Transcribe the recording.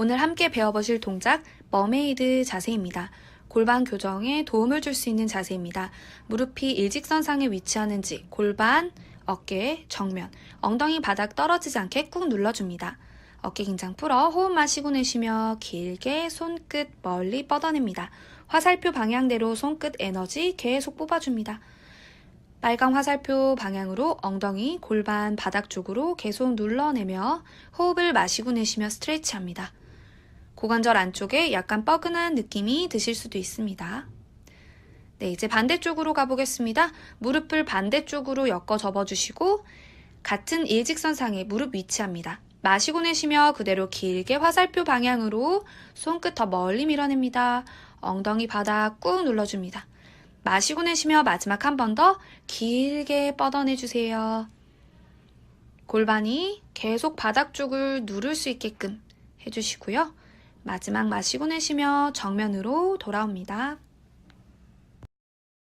오늘 함께 배워보실 동작 머메이드 자세입니다. 골반 교정에 도움을 줄 수 있는 자세입니다. 무릎이 일직선상에 위치하는지 골반, 어깨, 정면, 엉덩이 바닥 떨어지지 않게 꾹 눌러줍니다. 어깨 긴장 풀어 호흡 마시고 내쉬며 길게 손끝 멀리 뻗어냅니다. 화살표 방향대로 손끝 에너지 계속 뽑아줍니다. 빨강 화살표 방향으로 엉덩이, 골반, 바닥 쪽으로 계속 눌러내며 호흡을 마시고 내쉬며 스트레치합니다. 고관절 안쪽에 약간 뻐근한 느낌이 드실 수도 있습니다. 네, 이제 반대쪽으로 가보겠습니다. 무릎을 반대쪽으로 엮어 접어주시고 같은 일직선상에 무릎 위치합니다. 마시고 내쉬며 그대로 길게 화살표 방향으로 손끝 더 멀리 밀어냅니다. 엉덩이 바닥 꾹 눌러줍니다. 마시고 내쉬며 마지막 한 번 더 길게 뻗어내주세요. 골반이 계속 바닥 쪽을 누를 수 있게끔 해주시고요. 마지막 마시고 내쉬며 정면으로 돌아옵니다.